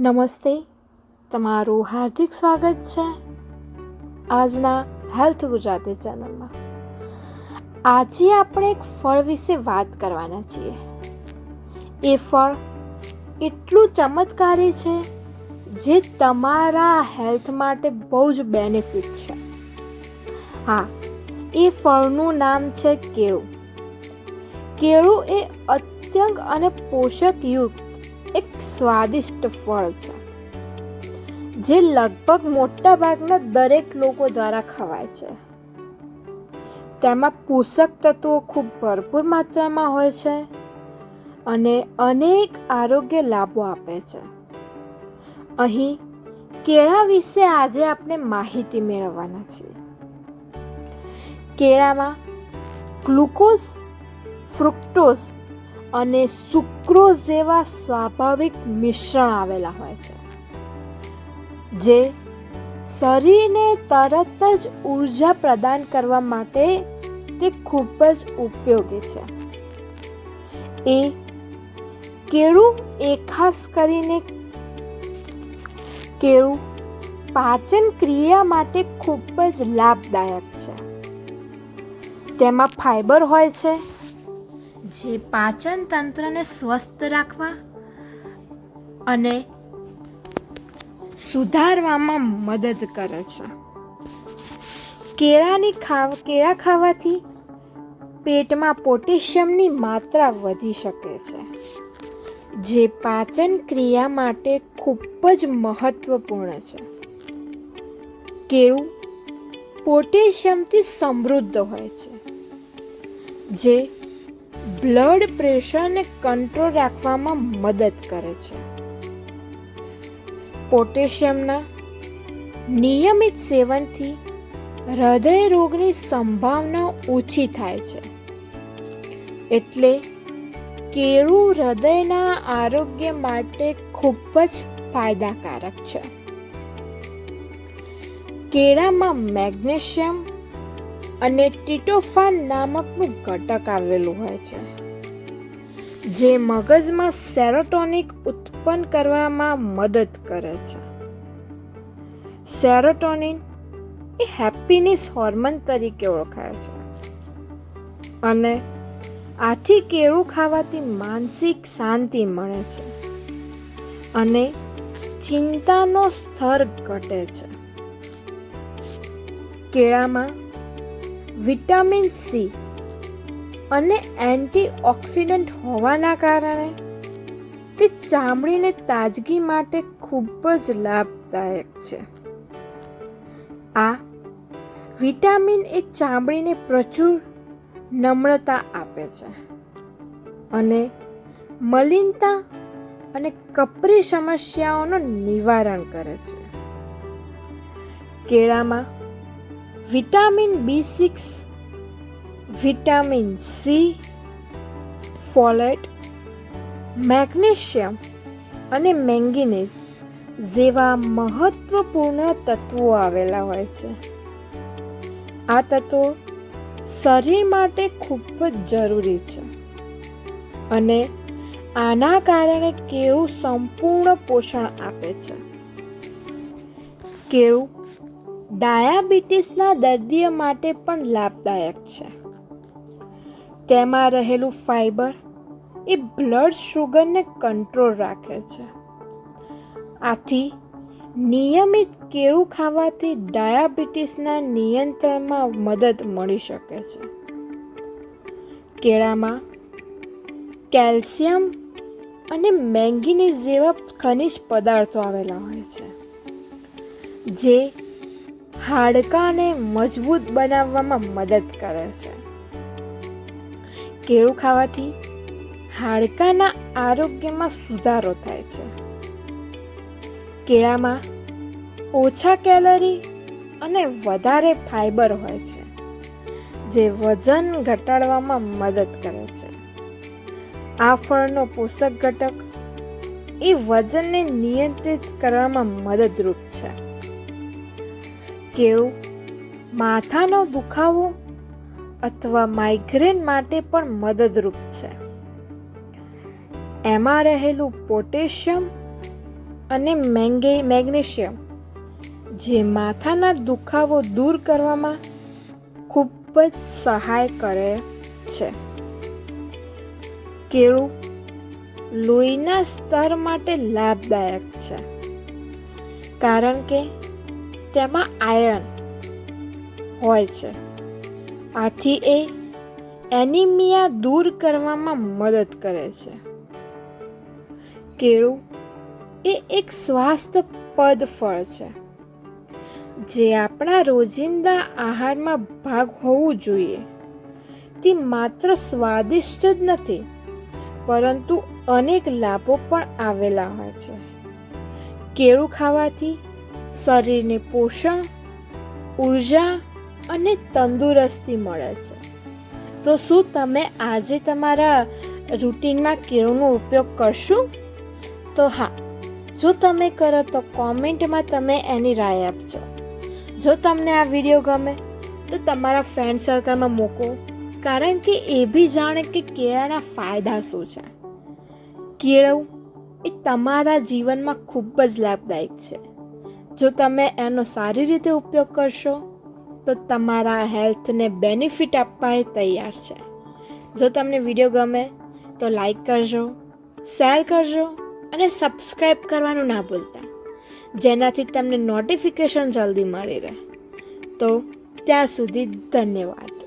નમસ્તે. તમારું હાર્દિક સ્વાગત છે આજના હેલ્થ ગુજરાતી ચેનલમાં. આજે આપણે એક ફળ વિશે વાત કરવાના છીએ. એ ફળ એટલું ચમત્કારી છે જે તમારા હેલ્થ માટે બહુ જ બેનિફિટ છે. હા, એ ફળનું નામ છે કેળું. કેળું એ અત્યંત અને પોષકયુક્ત એક સ્વાદિષ્ટ ફળ છે, જે લગભગ મોટા ભાગના દરેક લોકો દ્વારા ખવાય છે. તેમાં પોષક તત્વો ખૂબ ભરપૂર માત્રામાં હોય છે અને અનેક આરોગ્ય લાભો આપે છે. અહીં કેળા વિશે આજે આપણે માહિતી મેળવવાના છીએ. કેળામાં ગ્લુકોઝ, ફ્રુક્ટોઝ અને સુક્રોઝ જેવા સ્વાભાવિક મિશ્રણ આવેલા હોય છે, જે શરીરને તરત જ ઊર્જા પ્રદાન કરવા માટે તે ખૂબ જ ઉપયોગી છે. એ કેળું એ ખાસ કરીને કેળું પાચન ક્રિયા માટે ખૂબ જ લાભદાયક છે. તેમાં ફાઈબર હોય છે જે પાચન તંત્રને સ્વસ્થ રાખવા અને સુધારવામાં મદદ કરે છે. કેળાની ખાવ, કેળા ખાવાથી પેટમાં પોટેશિયમની માત્રા વધી શકે છે. જે પાચન ક્રિયા માટે ખૂબ જ મહત્વપૂર્ણ છે. કેળું પોટેશિયમથી સમૃદ્ધ હોય છે. જે બ્લડ પ્રેશરને કંટ્રોલ રાખવામાં મદદ કરે છે. પોટેશિયમના નિયમિત સેવનથી હૃદય રોગની સંભાવના ઓછી થાય છે. એટલે કેળું હૃદયના આરોગ્ય માટે ખૂબ જ ફાયદાકારક છે. કેળામાં મેગ્નેશિયમ અને ટીટોફાન નામકનું ઘટક આવેલું હોય છે. જે મગજમાં સેરોટોનિક ઉત્પન્ન કરવામાં મદદ કરે છે. સેરોટોનિન એ હેપીનેસ હોર્મોન તરીકે ઓળખાય છે. અને આથી કેળું ખાવાથી માનસિક શાંતિ મળે છે. અને ચિંતાનો સ્તર ઘટે છે. કેળામાં વિટામિન સી અને એન્ટીઓક્સિડન્ટ હોવાના કારણે તે ચામડીને તાજગી માટે ખૂબ જ લાભદાયક છે. આ વિટામિન એ ચામડીને પ્રચુર નમ્રતા આપે છે અને મલિનતા અને કપરી સમસ્યાઓનું નિવારણ કરે છે. કેળામાં vitamin B six vitamin C folate magnesium અને મેંગીનીઝ જેવા મહત્વપૂર્ણ તત્વો આવેલા હોય છે. આ તત્વો શરીર માટે ખૂબ જ જરૂરી છે અને આના કારણે કેળું સંપૂર્ણ પોષણ આપે છે. કેળું ડાયાબિટીસના દર્દીઓ માટે પણ લાભદાયક છે. તેમાં રહેલું ફાઈબર એ બ્લડ શુગરને કંટ્રોલ રાખે છે. આથી નિયમિત કેળું ખાવાથી ડાયાબિટીસના નિયંત્રણમાં મદદ મળી શકે છે. કેળામાં કેલ્શિયમ અને મેંગેનીઝ જેવા ખનિજ પદાર્થો આવેલા હોય છે, જે હાડકાને મજબૂત બનાવવામાં મદદ કરે છે. કેળું ખાવાથી હાડકાના આરોગ્યમાં સુધારો થાય છે. કેળામાં ઓછા કેલરી અને વધારે ફાઈબર હોય છે, જે વજન ઘટાડવામાં મદદ કરે છે. આ ફળનો પોષક ઘટક એ વજનને નિયંત્રિત કરવામાં મદદરૂપ છે. કેળું માથાનો દુખાવો અથવા માઇગ્રેન માટે પણ મદદરૂપ છે. એમાં રહેલું પોટેશિયમ અને મેંગે, મેગ્નેશિયમ, જે માથાના દુખાવો દૂર કરવામાં ખૂબ જ સહાય કરે છે. કેળું લોહીના સ્તર માટે લાભદાયક છે. કારણ કે તેમાં આયર્ન હોય છે. આથી એ એનિમિયા દૂર કરવામાં મદદ કરે છે. કેળું એ એક સ્વાસ્થ્યપદ ફળ છે. જે આપણા રોજિંદા આહારમાં ભાગ હોવું જોઈએ. તે માત્ર સ્વાદિષ્ટ જ નથી, પરંતુ અનેક લાભો પણ આવેલા હોય છે. કેળું ખાવાથી શરીરને પોષણ, ઊર્જા અને તંદુરસ્તી મળે છે. તો શું તમે આજે તમારા રૂટીનમાં કેળોનો ઉપયોગ કરશો? તો હા, જો તમે કરો તો કોમેન્ટમાં તમે એની રાય આપજો. જો તમને આ વીડિયો ગમે, તો તમારા ફ્રેન્ડ સર્કલમાં મૂકો, કારણ કે એ બી જાણે કે કેળાના ફાયદા શું છે. કેળવ એ તમારા જીવનમાં ખૂબ જ લાભદાયક છે. જો તમે એનો સારી રીતે ઉપયોગ કરશો, તો તમારા હેલ્થને બેનિફિટ આપવા એ તૈયાર છે. જો તમને વીડિયો ગમે, તો લાઈક કરજો, શેર કરજો અને સબસ્ક્રાઈબ કરવાનું ના ભૂલતા, જેનાથી તમને નોટિફિકેશન જલ્દી મળી રહે. તો, ત્યાં સુધી ધન્યવાદ.